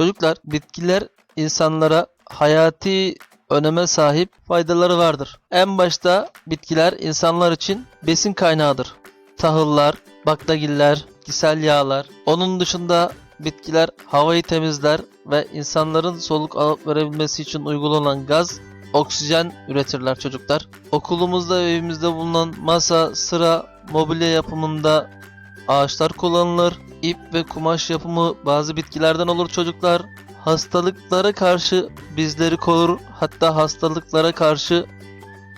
Çocuklar, bitkiler insanlara hayati öneme sahip faydaları vardır. En başta bitkiler insanlar için besin kaynağıdır. Tahıllar, baklagiller, gisel yağlar. Onun dışında bitkiler havayı temizler ve insanların soluk alıp verebilmesi için uygulanan gaz, oksijen üretirler çocuklar. Okulumuzda ve evimizde bulunan masa, sıra, mobilya yapımında ağaçlar kullanılır. İp ve kumaş yapımı bazı bitkilerden olur çocuklar. Hastalıklara karşı bizleri korur. Hatta hastalıklara karşı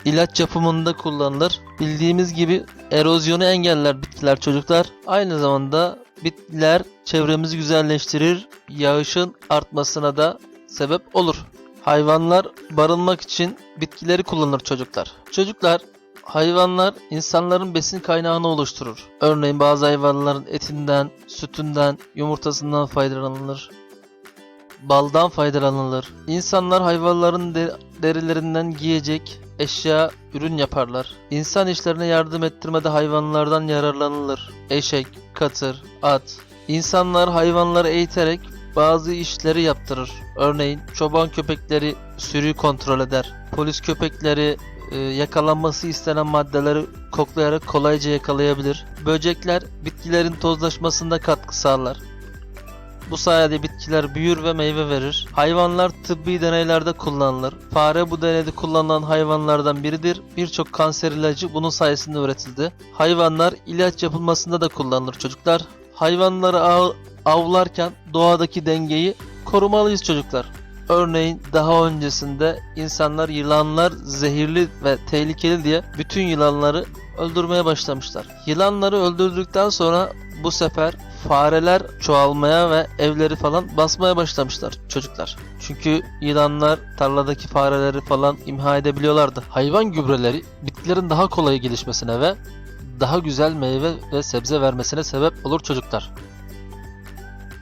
ilaç yapımında kullanılır. Bildiğimiz gibi erozyonu engeller bitkiler çocuklar. Aynı zamanda bitkiler çevremizi güzelleştirir. Yağışın artmasına da sebep olur. Hayvanlar barınmak için bitkileri kullanır çocuklar. Çocuklar Hayvanlar insanların besin kaynağını oluşturur. Örneğin bazı hayvanların etinden, sütünden, yumurtasından faydalanılır. Baldan faydalanılır. İnsanlar hayvanların de- derilerinden giyecek, eşya, ürün yaparlar. İnsan işlerine yardım ettirmede hayvanlardan yararlanılır. Eşek, katır, at. İnsanlar hayvanları eğiterek bazı işleri yaptırır. Örneğin çoban köpekleri sürüyü kontrol eder. Polis köpekleri e, yakalanması istenen maddeleri koklayarak kolayca yakalayabilir. Böcekler bitkilerin tozlaşmasında katkı sağlar. Bu sayede bitkiler büyür ve meyve verir. Hayvanlar tıbbi deneylerde kullanılır. Fare bu deneyde kullanılan hayvanlardan biridir. Birçok kanser ilacı bunun sayesinde üretildi. Hayvanlar ilaç yapılmasında da kullanılır çocuklar. Hayvanları av- avlarken doğadaki dengeyi korumalıyız çocuklar. Örneğin daha öncesinde insanlar yılanlar zehirli ve tehlikeli diye bütün yılanları öldürmeye başlamışlar. Yılanları öldürdükten sonra bu sefer fareler çoğalmaya ve evleri falan basmaya başlamışlar çocuklar. Çünkü yılanlar tarladaki fareleri falan imha edebiliyorlardı. Hayvan gübreleri bitkilerin daha kolay gelişmesine ve daha güzel meyve ve sebze vermesine sebep olur çocuklar.